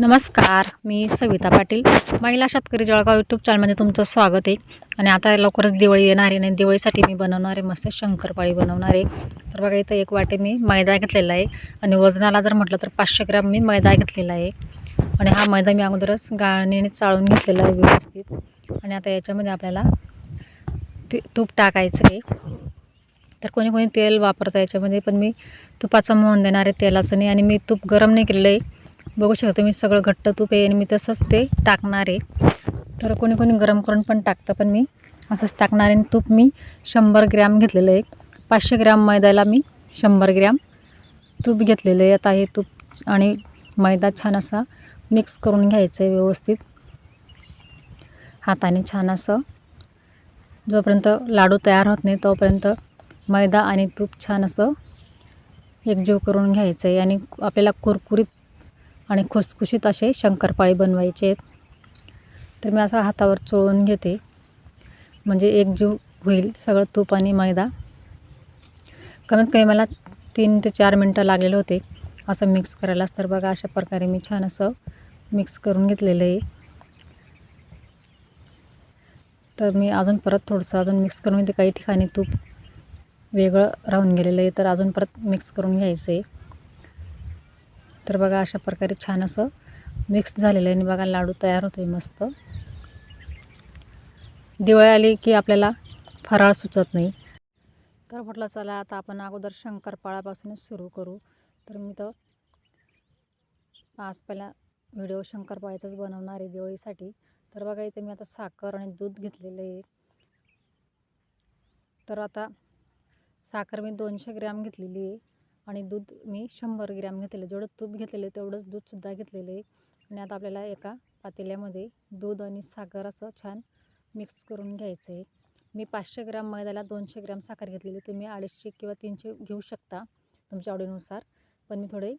नमस्कार मी सविता पाटील. महिला शेतकरी जळगाव यूट्यूब चॅनलमध्ये तुमचं स्वागत आहे. आणि आता लवकरच दिवाळी येणार आहे आणि दिवाळीसाठी मी बनवणार आहे मस्त शंकरपाळी बनवणार आहे. तर बघा इथं एक वाटे मी मैदा घेतलेला आहे. आणि वजनाला जर म्हटलं तर पाचशे ग्रॅम मी मैदा घेतलेला आहे. आणि हा मैदा मी अगोदरच गाळणीने चाळून घेतलेला आहे व्यवस्थित. आणि आता याच्यामध्ये आपल्याला ते तूप टाकायचं आहे. तर कोणी कोणी तेल वापरतं याच्यामध्ये पण मी तुपाचं मोहन देणार आहे तेलाचं नाही. आणि मी तूप गरम नाही केलेलं आहे. बघू शकता मी सगळं घट्ट तूप आहे आणि मी तसंच ते टाकणार आहे. तर कोणी कोणी गरम करून पण टाकतं पण मी असंच टाकणार आहे. आणि तूप मी शंभर ग्रॅम घेतलेलं आहे. पाचशे ग्रॅम मैद्याला मी शंभर ग्रॅम तूप घेतलेलं आहे. आता हे तूप आणि मैदा छान असा मिक्स करून घ्यायचं आहे व्यवस्थित. हाताने छान असं. जोपर्यंत लाडू तयार होत नाही तोपर्यंत मैदा आणि तूप छान असं एकजीव करून घ्यायचं आहे. आणि आपल्याला कुरकुरीत आणि खुसखुशीत असे शंकरपाळी बनवायचे. आहेत तर मी असं हातावर चोळून घेते. म्हणजे एक जीव होईल सगळं तूप आणि मैदा. कमीत कमी मला तीन ते चार मिनटं लागलेले होते असं मिक्स करायलाच. तर बघा अशा प्रकारे मी छान असं मिक्स करून घेतलेलं आहे. तर मी अजून परत थोडंसं अजून मिक्स करून घेते. काही ठिकाणी तूप वेगळं राहून गेलेलं आहे तर अजून परत मिक्स करून घ्यायचं आहे तर बघा अशा प्रकारे छान असं मिक्स झालेलं आहे. आणि बघा लाडू तयार होतो आहे मस्त. दिवाळी आली की आपल्याला फराळ सुचत नाही. तर म्हटलं चला आता आपण अगोदर शंकरपाळापासूनच सुरू करू. तर मी तर आज पहिला व्हिडिओ शंकरपाळ्याचाच बनवणार आहे दिवाळीसाठी. तर बघा इथे मी आता साखर आणि दूध घेतलेलं आहे. तर आता साखर मी दोनशे ग्रॅम घेतलेली आहे. आणि दूध मी शंभर ग्रॅम घेतलेलं जेवढं तूप घेतलेलं आहे तेवढंच दूधसुद्धा घेतलेलं आहे. आणि आता आपल्याला एका पातेल्यामध्ये दूध आणि साखर असं छान मिक्स करून घ्यायचं आहे. मी पाचशे ग्रॅम मैद्याला दोनशे ग्रॅम साखर घेतलेली तुम्ही अडीचशे किंवा तीनशे घेऊ शकता तुमच्या आवडीनुसार. पण मी थोडे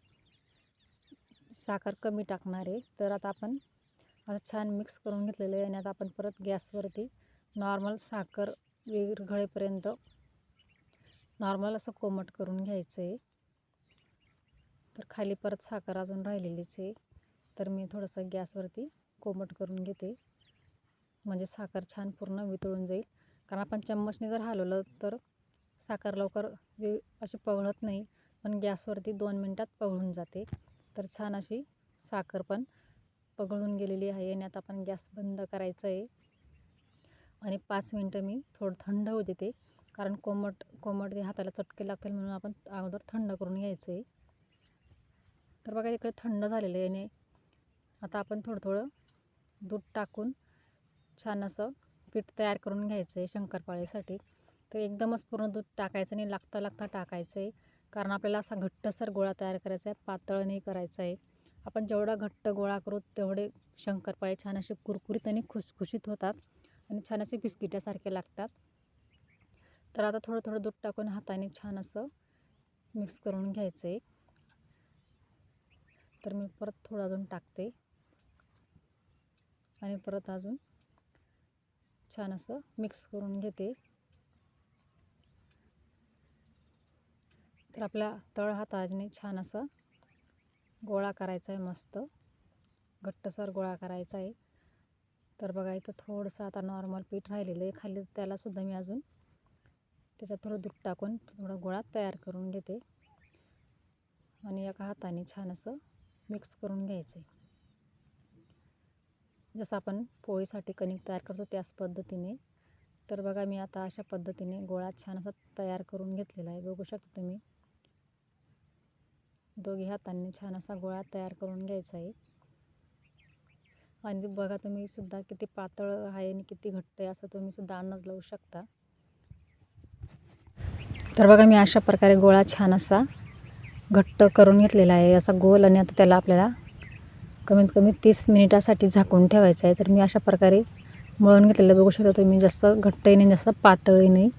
साखर कमी टाकणार आहे. तर आता आपण असं छान मिक्स करून घेतलेलं आहे आणि आता आपण परत गॅसवरती नॉर्मल साखर विरघळेपर्यंत नॉर्मल असं कोमट करून घ्यायचं आहे. खाली परत साखर अजून राहिलेलीच आहे. तर मी थोडंसं गॅसवरती कोमट करून घेते. म्हणजे साखर छान पूर्ण वितळून जाईल. कारण आपण चम्मचने जर हलवलं तर साखर लवकर वि अशी पगळत नाही. पण गॅसवरती दोन मिनटात पगळून जाते. तर छान अशी साखर पण पगळून गेलेली आहे आणि आता आपण गॅस बंद करायचं आहे. आणि पाच मिनटं मी थोडं थंड होऊ देते. कारण कोमट कोमट ते हाताला चटके लागतील म्हणून आपण अगोदर थंड करून घ्यायचं आहे. तर बघा इकडे थंड झालेलं आहे आणि आता आपण थोडं थोडं दूध टाकून छान असं पीठ तयार करून घ्यायचं आहे शंकरपाळीसाठी. तर एकदमच पूर्ण दूध टाकायचं नाही लागता लागता टाकायचं आहे. कारण आपल्याला असा घट्टसर गोळा तयार करायचा आहे पातळ नाही करायचा आहे. आपण जेवढा घट्ट गोळा करू तेवढे शंकरपाळे छान असे कुरकुरीत आणि खुसखुशीत होतात आणि छान असे बिस्किटासारखे लागतात. तर आता थोडं थोडं दूध टाकून हाताने छान असं मिक्स करून घ्यायचं आहे. तर मी परत थोडं अजून टाकते. आणि परत अजून छान असं मिक्स करून घेते. तर आपल्या तळ हाताने छान असं गोळा करायचा आहे मस्त. घट्टसर गोळा करायचा आहे. तर बघा इथं थोडंसं आता नॉर्मल पीठ राहिलेलं आहे. खाली त्यालासुद्धा मी अजून त्याच्यात थोडं दूध टाकून थोडा गोळा तयार करून घेते. आणि एका हाताने छान असं मिक्स करून घ्यायचं. आहे जसं आपण पोळीसाठी कणिक तयार करतो त्याच पद्धतीने. तर बघा मी आता अशा पद्धतीने गोळा छान असा तयार करून घेतलेला आहे. बघू शकता तुम्ही. दोघी हातांनी छान असा गोळा तयार करून घ्यायचा आहे. आणि बघा तुम्ही सुद्धा किती पातळ आहे आणि किती घट्ट आहे असं तुम्ही सुद्धा अंदाज लावू शकता. तर बघा मी अशा प्रकारे गोळा छान असा घट्ट करून घेतलेला आहे. असा गोल आणि आता त्याला आपल्याला कमीत कमी तीस मिनिटासाठी झाकून ठेवायचं आहे. तर मी अशा प्रकारे मळून घेतलेलं बघू शकता तुम्ही जास्त घट्टही नाही जास्त पातळही नाही.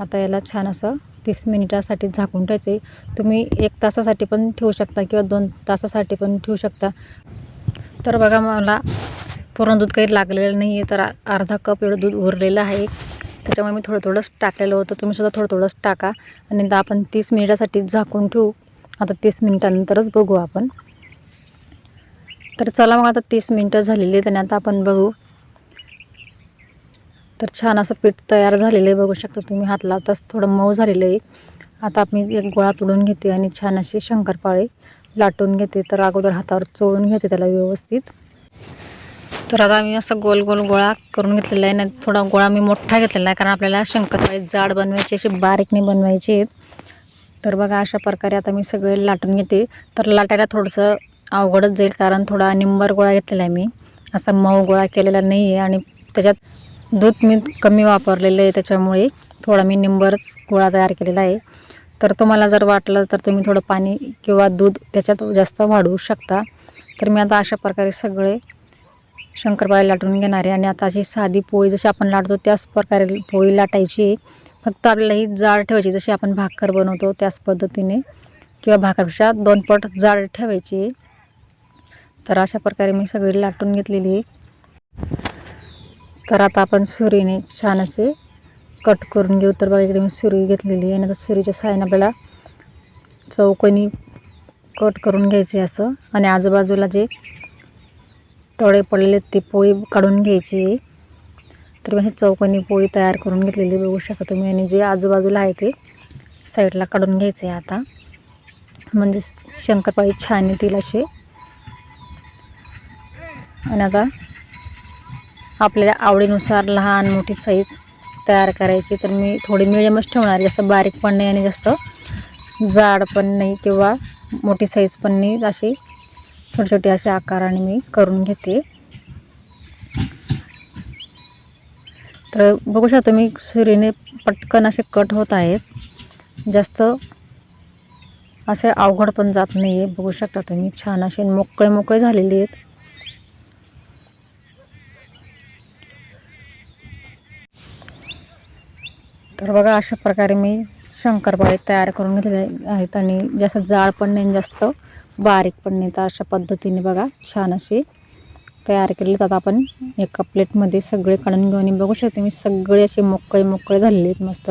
आता याला छान असं तीस मिनिटासाठी झाकून ठेवायचं आहे. तुम्ही एक तासासाठी पण ठेवू शकता किंवा दोन तासासाठी पण ठेवू शकता. तर बघा मला पूर्ण दूध काही लागलेलं नाही आहे तर अर्धा कप एवढं दूध उरलेलं आहे. त्याच्यामुळे मी थोडं थोडंच टाकलेलं होतं. तुम्ही सुद्धा थोडं थोडंच टाका आणि आपण तीस मिनिटासाठी झाकून ठेवू. आता तीस मिनिटानंतरच बघू आपण. तर चला मग आता तीस मिनटं झालेली आहेत आणि आता आपण बघू. तर छान असं पीठ तयार झालेलं आहे बघू शकता तुम्ही. हात लावताच थोडं मऊ झालेलं आहे. आता मी एक गोळा तोडून घेते आणि छान असे शंकरपाळे लाटून घेते. तर अगोदर हातावर चोळून घेते त्याला व्यवस्थित. तर आता मी असं गोल गोल गोळा करून घेतलेला आहे ना थोडा गोळा मी मोठा घेतलेला आहे कारण आपल्याला शंकरपाळी जाड बनवायची अशी बारीकने बनवायची बनवायचे आहेत. तर बघा अशा प्रकारे आता मी सगळे लाटून घेते. तर लाटायला थोडंसं अवघडच जाईल कारण थोडा निंबर गोळा घेतलेला आहे मी. असा मऊ गोळा केलेला नाही आहे आणि त्याच्यात दूध मी कमी वापरलेलं आहे त्याच्यामुळे थोडा मी निंबरच गोळा तयार केलेला आहे. तर तुम्हाला जर वाटलं तर तुम्ही थोडं पाणी किंवा दूध त्याच्यात जास्त वाढवू शकता. तर मी आता अशा प्रकारे सगळे शंकरपाळे लाटून घेणार आहे. आणि आता अशी साधी पोळी जशी आपण लाटतो त्याच प्रकारे पोळी लाटायची आहे. फक्त आपल्याला ही जाड ठेवायची जशी आपण भाकर बनवतो त्याच पद्धतीने. किंवा भाकरपेक्षा दोन पट जाड ठेवायची. तर अशा प्रकारे मी सगळी लाटून घेतलेली आहे. तर आता आपण सुरीने छान असे कट करून घेऊ. तर बघा इकडे मी सुरी घेतलेली आहे. आणि आता सुरीच्या साहाय्याने आपल्याला चौकोनी कट करून घ्यायचे असं. आणि आजूबाजूला जे तळे पडलेले ते पोळी काढून घ्यायची तर मी हे चौकोनी पोळी तयार करून घेतलेली बघू शकता तुम्ही. आणि जे आजूबाजूला आहे ते साईडला काढून घ्यायचं आहे आता. म्हणजे शंकरपाळी छान येतील असे. आणि आता आपल्याला आवडीनुसार लहान मोठी साईज तयार करायची. तर मी थोडी मिडियमच ठेवणार. जास्त बारीक पण नाही आणि जास्त जाड पण नाही किंवा मोठी साईज पण नाही. अशी छोटे छोटे अशा आकाराने मी करून घेते. तर बघू शकता मी सुरीने पटकन असे कट होत आहेत. जास्त असे अवघड पण जात नाही आहे बघू शकता तुम्ही छान असे मोकळे मोकळे झालेले आहेत. तर बघा अशा प्रकारे मी शंकरपाळे तयार करून घेतलेले आहेत आणि जास्त जाड पण नाही जास्त बारीक पण नाही. तर अशा पद्धतीने बघा छान असे तयार केले तर आपण एका प्लेटमध्ये सगळे काढून घेऊन बघू शकते मी सगळे असे मोकळे मोकळे झालेले आहेत मस्त.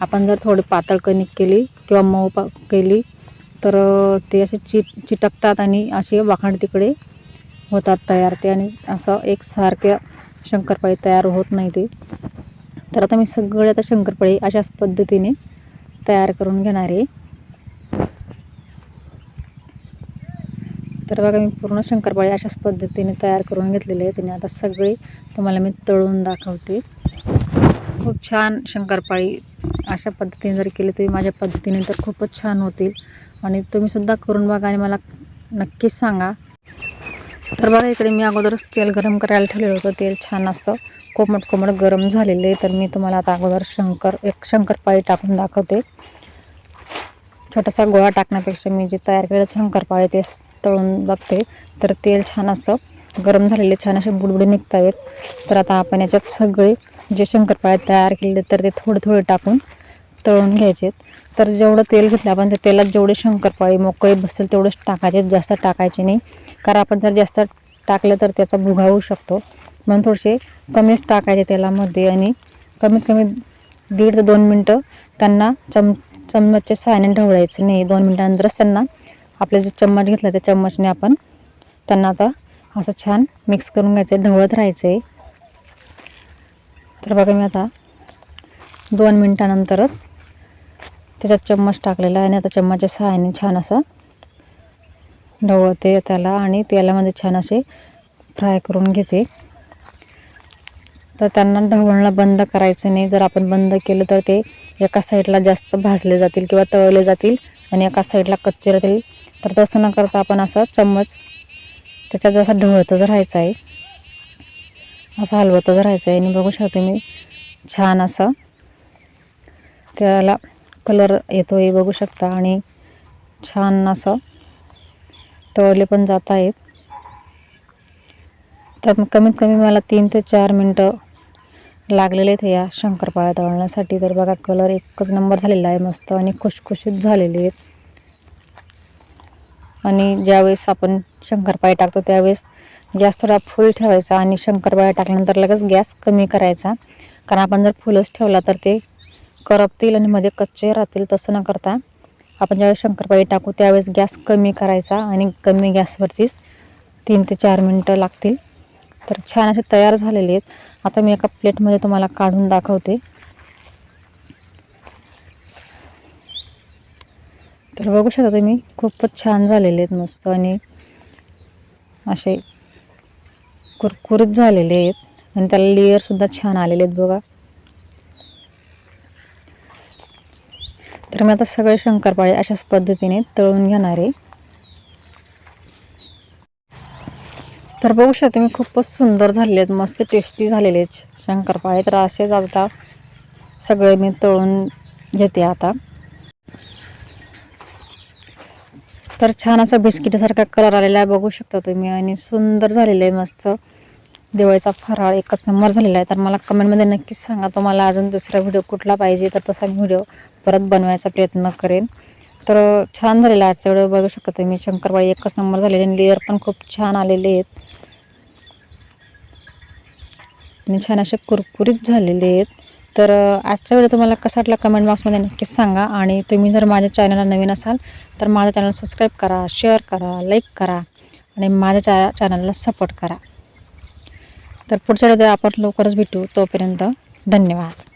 आपण जर थोडे पातळ कणिक केली किंवा मऊ पा केली तर ते असे चिट चिटकतात आणि असे वाखाण तिकडे होतात तयार. ते आणि असं एकसारख्या शंकरपाळी तयार होत नाही ते. तर आता मी सगळे आता शंकरपाळी अशाच पद्धतीने तयार करून घेणार आहे. तर बघा मी पूर्ण शंकरपाळी अशाच पद्धतीने तयार करून घेतलेले आहेत आणि आता सगळी तुम्हाला मी तळून दाखवते. खूप छान शंकरपाळी अशा पद्धतीने जर केली तरी माझ्या पद्धतीने तर खूपच छान होतील. आणि तुम्हीसुद्धा करून बघा आणि मला नक्कीच सांगा. तर बघा इकडे मी अगोदरच तेल गरम करायला ठेवलेलं होतं. तेल छान असं कोमट कोमट गरम झालेलं आहे. तर मी तुम्हाला आता अगोदर शंकर एक शंकरपाळी टाकून दाखवते. छोटासा गोळा टाकण्यापेक्षा मी जे तयार केलं शंकरपाळी ते तळून बघते. तर तेल छान असं गरम झालेले छान असे बुडबुडे निघत आहेत तर आता आपण याच्यात सगळे जे शंकरपाळे तयार केले तर ते थोडे थोडे टाकून तळून घ्यायचे तर जेवढं तेल घेतलं आपण त्या तेलात जेवढे शंकरपाळे मोकळे बसतील तेवढेच टाकायचे. जास्त टाकायचे नाही. कारण आपण जर जास्त टाकलं तर त्याचा भुगा होऊ शकतो. म्हणून थोडेसे कमीच टाकायचे तेलामध्ये आणि कमीत कमी दीड ते दोन मिनटं त्यांना चम चम्मचच्या सहाय्याने ढवळायचं नाही. दोन मिनटानंतरच त्यांना आपला जे चम्मच घेतला त्या चम्मचने आपण त्यांना आता असं छान मिक्स करून घ्यायचं आहे. ढवळत राहायचं आहे तर बघा मी आता दोन मिनटानंतरच त्याच्यात चम्मच टाकलेला आहे आणि आता चम्मचच्या सहाय्याने छान असं ढवळते त्याला आणि तेलामध्ये छान असे फ्राय करून घेते. तर त्यांना ढवळणं बंद करायचं नाही. जर आपण बंद केलं तर ते एका साईडला जास्त भाजले जातील किंवा तळले जातील आणि एका साईडला कच्चे राहतील. तर तसं न करता आपण असं चम्मच त्याच्यात जसं ढवळतच राहायचं आहे असं हलवतच राहायचं आहे. आणि बघू शकते मी छान असं त्याला कलर येतो आहे बघू शकता. आणि छान असं तळले पण जात आहेत. तर मग कमीत कमी मला तीन ते चार मिनटं लागलेले आहेत या शंकरपाळ्या तळण्यासाठी. तर बघा कलर एकच नंबर झालेला आहे मस्त आणि खुशखुशीत झालेले आहेत. आणि ज्यावेळेस आपण शंकरपाळी टाकतो त्यावेळेस गॅस थोडा फुल ठेवायचा आणि शंकरपाळ्या टाकल्यानंतर लगेच गॅस कमी करायचा. कारण आपण जर फुलच ठेवला तर ते करपतील आणि मध्ये कच्चे राहतील तसं न करता आपण ज्यावेळेस शंकरपाळी टाकू त्यावेळेस गॅस कमी करायचा आणि कमी गॅसवरतीच तीन ते चार मिनटं लागतील. तर छान असे तयार झालेले आहेत. आता मी एका प्लेटमध्ये तुम्हाला काढून दाखवते. तर बघू शकता तुम्ही खूपच छान झालेले आहेत मस्त आणि असे कुरकुरीत झालेले आहेत. आणि त्याला लेअरसुद्धा छान आलेले आहेत बघा. तर मी आता सगळे शंकरपाळे अशाच पद्धतीने तळून घेणार आहे. तर बघू शकता मी खूपच सुंदर झालेले आहेत मस्त टेस्टी झालेले आहेत शंकरपाळे. तर असेच आता सगळे मी तळून घेते आता. तर छान असा बिस्किटासारखा कलर आलेला आहे. बघू शकता तुम्ही. आणि सुंदर झालेलं आहे मस्त. दिवाळीचा फराळ एकच नंबर झालेला आहे. तर मला कमेंटमध्ये नक्कीच सांगा तुम्हाला अजून दुसरा व्हिडिओ कुठला पाहिजे. तर तसा व्हिडिओ परत बनवायचा प्रयत्न करेन. तर छान झालेला आहे आजचा व्हिडिओ बघू शकता तुम्ही. शंकरबाळी एकच नंबर झालेले आणि लेअर पण खूप छान आलेले आहेत. आणि छान असे कुरकुरीत झालेले आहेत. तर आजचा व्हिडिओ तुम्हाला कसा वाटला कमेंट बॉक्समध्ये नक्कीच सांगा. आणि तुम्ही जर माझ्या चॅनलला नवीन असाल तर माझ्या चॅनल सबस्क्राईब करा शेअर करा लाईक करा आणि माझ्या चॅ चॅनलला सपोर्ट करा. तर पुढच्या व्हिडिओ आपण लवकरच भेटू. तोपर्यंत धन्यवाद.